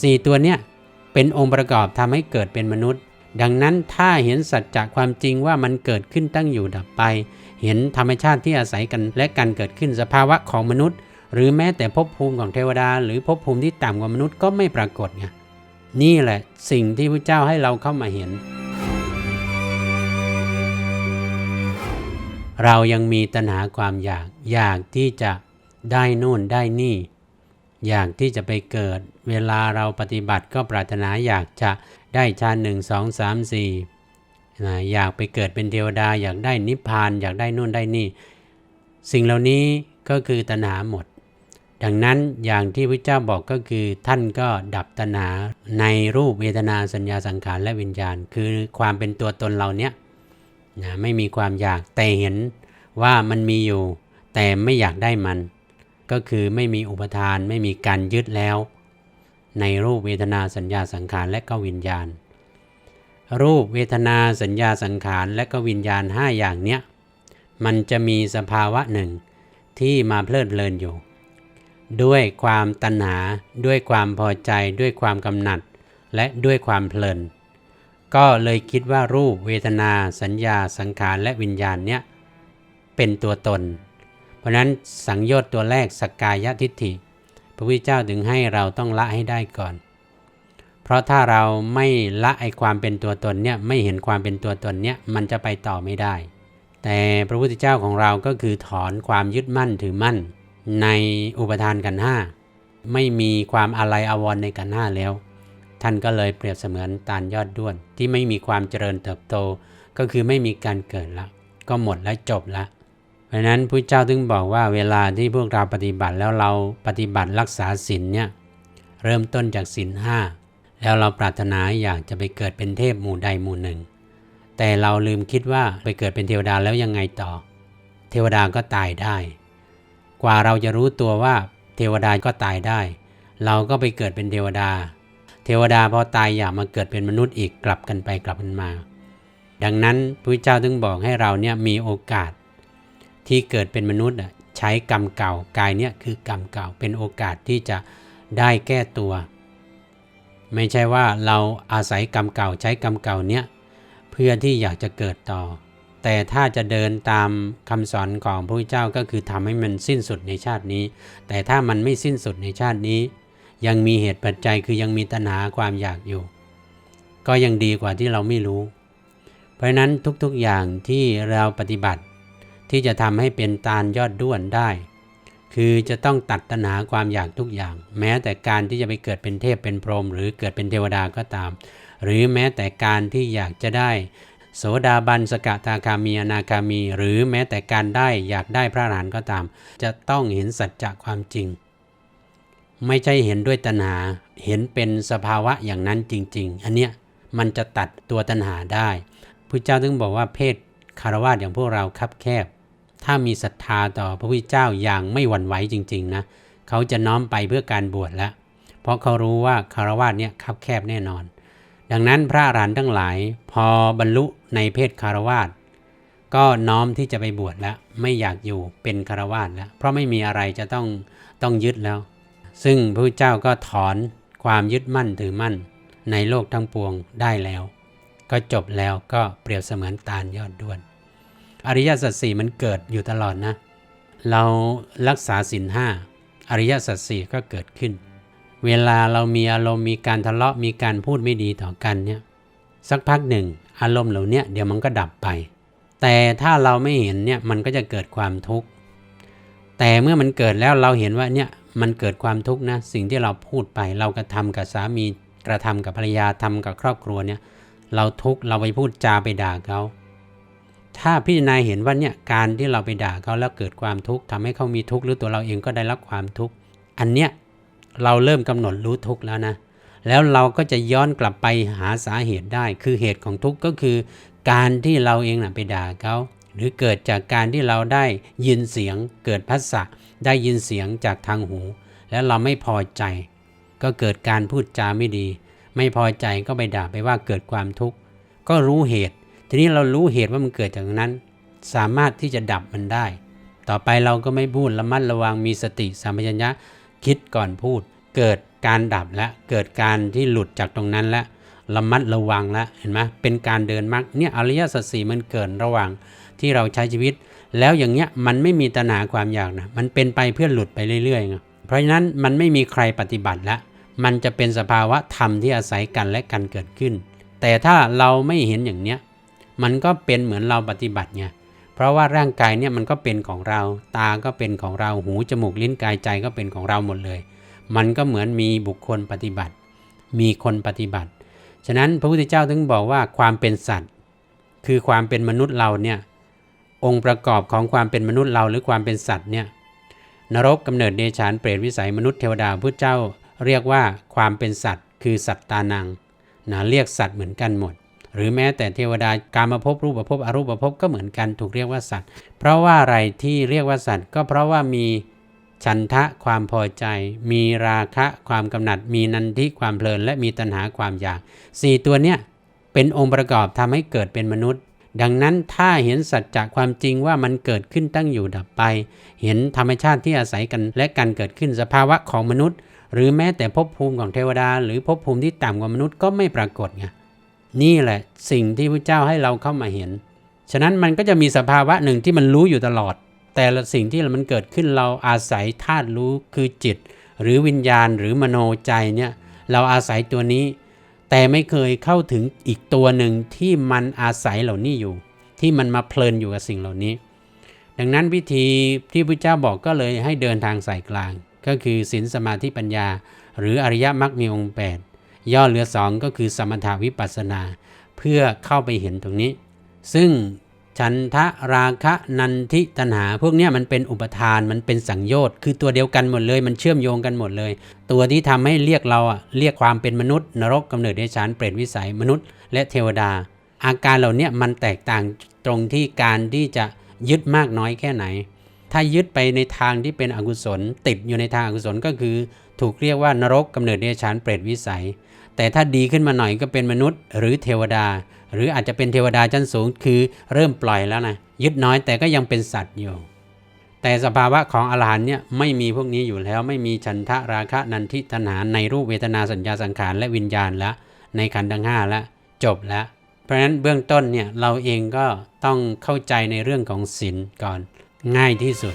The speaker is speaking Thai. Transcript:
สี่ตัวเนี้ยเป็นองค์ประกอบทำให้เกิดเป็นมนุษย์ ดังนั้นถ้าเห็นสัจจะความจริงว่ามันเกิดขึ้นตั้งอยู่ดับไป เห็นธรรมชาติที่อาศัยกันและการเกิดขึ้นสภาวะของมนุษย์ หรือแม้แต่ภพภูมิของเทวดา หรือภพภูมิที่ต่ำกว่ามนุษย์ก็ไม่ปรากฏไงนี่แหละสิ่งที่พระเจ้าให้เราเข้ามาเห็น เรายังมีตัณหาความอยากอยากที่จะได้นู่นได้นี่ อยากที่จะไปเกิด เวลาเราปฏิบัติก็ปรารถนาอยากจะได้ฌานหนึ่งสองสามสี่นะอยากไปเกิดเป็นเทวดา อยากได้นิพพาน อยากได้นู่นได้นี่ สิ่งเหล่านี้ก็คือตัณหาหมด ดังนั้นอย่างที่พระเจ้าบอกก็คือท่านก็ดับตัณหาในรูปเวทนาสัญญาสังขารและวิญญาณ คือความเป็นตัวตนเราเนี้ยนะไม่มีความอยากแต่เห็นว่ามันมีอยู่ แต่ไม่อยากได้มัน ก็คือไม่มีอุปทานไม่มีการยึดแล้ว ในรูปเวทนาสัญญาสังขารและก็วิญญาณ รูปเวทนาสัญญาสังขารและก็วิญญาณ 5 อย่างเนี้ยมันจะมีสภาวะหนึ่งที่มาเพลิดเพลินอยู่ ด้วยความตัณหา ด้วยความพอใจ ด้วยความกำหนัด และด้วยความเพลิน ก็เลยคิดว่ารูปเวทนา สัญญาสังขารและวิญญาณเนี้ยเป็นตัวตน ราะนั้นสังโยชน์ตัวแรกสกกายทิฏฐิ พระพุทธเจ้าถึงให้เราต้องละให้ได้ก่อน เพราะถ้าเราไม่ละไอความเป็นตัวตนเนี่ยไม่เห็นความเป็นตัวตนเนี่ยมันจะไปต่อไม่ได้ แต่พระพุทธเจ้าของเราก็คือถอนความยึดมั่นถือมั่น ในอุปทานกันห้าไม่มีความอะไรอาวรในกันห้าแล้ว ท่านก็เลยเปรียบเสมือนตาลยอดด้วน ที่ไม่มีความเจริญเติบโต ก็คือไม่มีการเกิดละก็หมดและจบละ เพราะนั้นพระเจ้าถึงบอกว่าเวลาที่พวกเราปฏิบัติแล้วเราปฏิบัติรักษาศีลเนี่ยเริ่มต้นจากศีลห้าแล้วเราปรารถนาอยากจะไปเกิดเป็นเทพหมู่ใดหมู่หนึ่ง แต่เราลืมคิดว่าไปเกิดเป็นเทวดาแล้วยังไงต่อ เทวดาก็ตายได้ กว่าเราจะรู้ตัวว่าเทวดาก็ตายได้ เราก็ไปเกิดเป็นเทวดา เทวดาพอตายอยากมาเกิดเป็นมนุษย์อีกกลับกันไปกลับกันมา ดังนั้นพระเจ้าถึงบอกให้เราเนี่ยมีโอกาส ที่เกิดเป็นมนุษย์ใช้กรรมเก่ากายเนี่ยคือกรรมเก่าเป็นโอกาสที่จะได้แก้ตัว ไม่ใช่ว่าเราอาศัยกรรมเก่าใช้กรรมเก่าเนี้ยเพื่อที่อยากจะเกิดต่อ แต่ถ้าจะเดินตามคำสอนของพระพุทธเจ้าก็คือทำให้มันสิ้นสุดในชาตินี้ แต่ถ้ามันไม่สิ้นสุดในชาตินี้ ยังมีเหตุปัจจัยคือยังมีตัณหาความอยากอยู่ ก็ยังดีกว่าที่เราไม่รู้ เพราะนั้นทุกๆอย่างที่เราปฏิบัติ ที่จะทำให้เป็นตาลยอดด้วนได้ คือจะต้องตัดตัณหาความอยากทุกอย่าง แม้แต่การที่จะไปเกิดเป็นเทพเป็นพรหมหรือเกิดเป็นเทวดาก็ตาม หรือแม้แต่การที่อยากจะได้โสดาบันสกทาคามีอนาคามี หรือแม้แต่การได้อยากได้พระอรหันต์ก็ตาม จะต้องเห็นสัจจะความจริง ไม่ใช่เห็นด้วยตัณหาเห็นเป็นสภาวะอย่างนั้นจริง ๆ อันเนี้ยมันจะตัดตัวตัณหาได้พระเจ้าถึงบอกว่าเพศคารวะอย่างพวกเราคับแคบ ถ้ามีศรัทธาต่อพระพุทธเจ้าอย่างไม่หวั่นไหวจริงๆนะเขาจะน้อมไปเพื่อการบวชแล้วเพราะเขารู้ว่าคารวะเนี่ยคับแคบแน่นอน ดังนั้นพระอรหันต์ทั้งหลาย พอบรรลุในเพศคารวะก็น้อมที่จะไปบวชแล้วไม่อยากอยู่เป็นคารวะแล้วเพราะไม่มีอะไรจะต้องต้องยึดแล้ว ซึ่งพระพุทธเจ้าก็ถอนความยึดมั่นถือมั่นในโลกทั้งปวงได้แล้ว ก็จบแล้วก็เปรียบเสมือนตาลยอดด้วน อริยสัจสี่มันเกิดอยู่ตลอดนะ เรารักษาศีลห้าอริยสัจสี่ก็เกิดขึ้น เวลาเรามีอารมณ์มีการทะเลาะมีการพูดไม่ดีต่อกันเนี่ยสักพักหนึ่ง อารมณ์เหล่านี้เดี๋ยวมันก็ดับไป แต่ถ้าเราไม่เห็นเนี่ยมันก็จะเกิดความทุกข์แต่เมื่อมันเกิดแล้วเราเห็นว่าเนี่ยมันเกิดความทุกข์นะสิ่งที่เราพูดไป เรากระทำกับสามีกระทำกับภรรยาทำกับครอบครัวเนี่ยเราทุกข์เราไปพูดจาไปด่าเขา ถ้าพิจารณาเห็นว่าเนี่ยการที่เราไปด่าเขาแล้วเกิดความทุกข์ทำให้เขามีทุกข์หรือตัวเราเองก็ได้รับความทุกข์อันเนี้ยเราเริ่มกำหนดรู้ทุกข์แล้วนะ แล้วเราก็จะย้อนกลับไปหาสาเหตุได้ คือเหตุของทุกข์ก็คือ การที่เราเองน่ะไปด่าเขาหรือเกิดจากการที่เราได้ยินเสียง เกิดพัสสะได้ยินเสียงจากทางหู แล้วเราไม่พอใจ ก็เกิดการพูดจาไม่ดี ไม่พอใจก็ไปด่าไปว่าเกิดความทุกข์ก็รู้เหตุ ทีนี้เรารู้เหตุว่ามันเกิดจากนั้น สามารถที่จะดับมันได้ ต่อไปเราก็ไม่พูดระมัดระวังมีสติสัมปชัญญะคิดก่อนพูด เกิดการดับและเกิดการที่หลุดจากตรงนั้นและระมัดระวังแล้วเห็นไหมเป็นการเดินมรรคเนี่ยอริยสัจสี่มันเกิดระหว่างที่เราใช้ชีวิต แล้วอย่างเงี้ยมันไม่มีตัณหาความอยากนะมันเป็นไปเพื่อหลุดไปเรื่อยๆไงเพราะฉะนั้นมันไม่มีใครปฏิบัติแล้วมันจะเป็นสภาวะธรรมที่อาศัยกันและกันเกิดขึ้น แต่ถ้าเราไม่เห็นอย่างเนี้ย มันก็เป็นเหมือนเราปฏิบัติไงเพราะว่าร่างกายเนี่ยมันก็เป็นของเรา ตาก็เป็นของเราหูจมูกลิ้นกายใจก็เป็นของเราหมดเลย มันก็เหมือนมีบุคคลปฏิบัติ มีคนปฏิบัติ ฉะนั้นพระพุทธเจ้าถึงบอกว่าความเป็นสัตว์ คือความเป็นมนุษย์เราเนี่ยองค์ประกอบของความเป็นมนุษย์เราหรือความเป็นสัตว์เนี่ยนรกกำเนิดเดชานเปรตวิสัยมนุษย์เทวดาพุทธเจ้า เรียกว่าความเป็นสัตว์ คือสัตตานังนะเรียกสัตว์เหมือนกันหมด หรือแม้แต่เทวดาการมาพบรูปภพอรูปภพก็เหมือนกันถูกเรียกว่าสัตว์ เพราะว่าอะไรที่เรียกว่าสัตว์ ก็เพราะว่ามีฉันทะความพอใจ มีราคะความกำหนัด มีนันทิความเพลิน และมีตัณหาความอยากสี่ตัวเนี้ยเป็นองค์ประกอบทำให้เกิดเป็นมนุษย์ ดังนั้นถ้าเห็นสัจจะความจริงว่ามันเกิดขึ้นตั้งอยู่ดับไป เห็นธรรมชาติที่อาศัยกันและกันเกิดขึ้นสภาวะของมนุษย์ หรือแม้แต่ภพภูมิของเทวดา หรือภพภูมิที่ต่ำกว่ามนุษย์ก็ไม่ปรากฏไง นี่แหละสิ่งที่พระเจ้าให้เราเข้ามาเห็น ฉะนั้นมันก็จะมีสภาวะหนึ่งที่มันรู้อยู่ตลอด แต่ละสิ่งที่มันเกิดขึ้นเราอาศัยธาตุรู้คือจิต หรือวิญญาณหรือมโนใจเนี่ยเราอาศัยตัวนี้ แต่ไม่เคยเข้าถึงอีกตัวหนึ่งที่มันอาศัยเหล่านี้อยู่ ที่มันมาเพลินอยู่กับสิ่งเหล่านี้ ดังนั้นวิธีที่พระเจ้าบอกก็เลยให้เดินทางสายกลาง ก็คือศีลสมาธิปัญญา หรืออริยมรรคมีองค์แปด ย่อเหลือสองก็คือสมถาวิปัสนา เพื่อเข้าไปเห็นตรงนี้ ซึ่งฉันทะราคะนันทิตัณหา พวกนี้มันเป็นอุปทานมันเป็นสังโยชน์คือตัวเดียวกันหมดเลย มันเชื่อมโยงกันหมดเลย ตัวที่ทำให้เรียกเราอะเรียกความเป็นมนุษย์นรกกำเนิดเดชานเปรตวิสัยมนุษย์ และเทวดา อาการเหล่านี้มันแตกต่างตรงที่การที่จะยึดมากน้อยแค่ไหน ถ้ายึดไปในทางที่เป็นอกุศล ติดอยู่ในทางอกุศลก็คือ ถูกเรียกว่านรกกำเนิดเดชานเปรตวิสัย แต่ถ้าดีขึ้นมาหน่อยก็เป็นมนุษย์ หรือเทวดา หรืออาจจะเป็นเทวดาชั้นสูงคือเริ่มปล่อยแล้วนะยึดน้อยแต่ก็ยังเป็นสัตว์อยู่ แต่สภาวะของอรหันเนี่ยไม่มีพวกนี้อยู่แล้วไม่มีฉันทะราคะนันทิตัณหาในรูปเวทนาสัญญาสังขารและวิญญาณแล้วในขันธ์ทั้งห้าแล้วจบแล้วเพราะฉะนั้นเบื้องต้นเนี่ยเราเองก็ต้องเข้าใจในเรื่องของศีลก่อนง่ายที่สุด